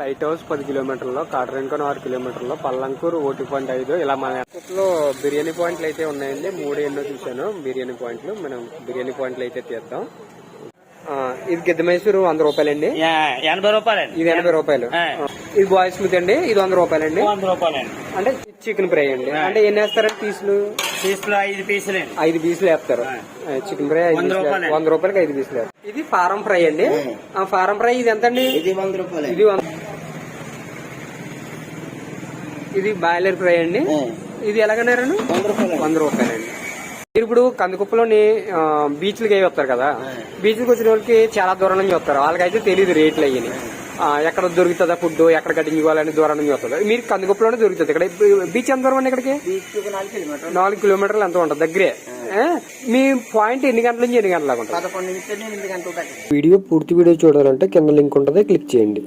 Light house పది కిలోమీటర్లో కాటరింకన్ ఆరు కిలోమీటర్లో పల్లంకూరు ఒకటి పాయింట్ ఐదు ఇలా మన లో బిర్యానీ పాయింట్లు అయితే ఉన్నాయండి. మూడు ఎన్నో చూశాను బిర్యానీ పాయింట్లు. మనం బిర్యానీ పాయింట్లు అయితే తీద్దాం. ఇది గిద్ద మైసూరు వంద రూపాయలండి. ఎనభై రూపాయలండి. ఇది ఎనభై రూపాయలు. ఇది బాయ్స్ స్మిత్ అండి. ఇది వంద రూపాయలండి. వంద రూపాయలండి. అంటే చికెన్ ఫ్రై అండి. అంటే ఎన్ని వేస్తారండి పీసులు? పీసులు ఐదు పీసులండి. ఐదు పీసులు వేస్తారు. చికెన్ ఫ్రై ఐదు వంద పీసులు రూపాయలకి ఐదు పీసులు ఇది ఫారం ఫ్రై అండి. ఆ ఫారం ఫ్రై ఇది ఎంత అండి ఇది వంద రూపాయలు ఇది వంద ఇది బాయిలర్ ఫ్రై అండి. ఇది ఎలాగన్నారండి? వంద రూపాయలు వంద రూపాయలండి మీరు ఇప్పుడు కందుకుప్పలోని బీచ్లకి అవి వస్తారు కదా? బీచ్లకు వచ్చిన వాళ్ళకి చాలా దూరం నుంచి వస్తారు. వాళ్ళకైతే తెలియదు రేట్లు అయ్యి ఎక్కడ దొరుకుతుందా ఫుడ్ ఎక్కడ కట్టించుకోవాలని దూరం నుంచి వస్తుంది మీరు కందుకుప్పలోనే దొరుకుతుంది. ఇక్కడ బీచ్ ఎంత దూరం అండి ఇక్కడికి? నాలుగు కిలోమీటర్లు. ఎంత ఉంటుంది? దగ్గరే? మీ పాయింట్ ఎన్ని గంటల నుంచి ఎన్ని గంటల దాకా ఉంటుంది? వీడియో పూర్తి వీడియో చూడాలంటే కింద లింక్ ఉంటుంది క్లిక్ చేయండి.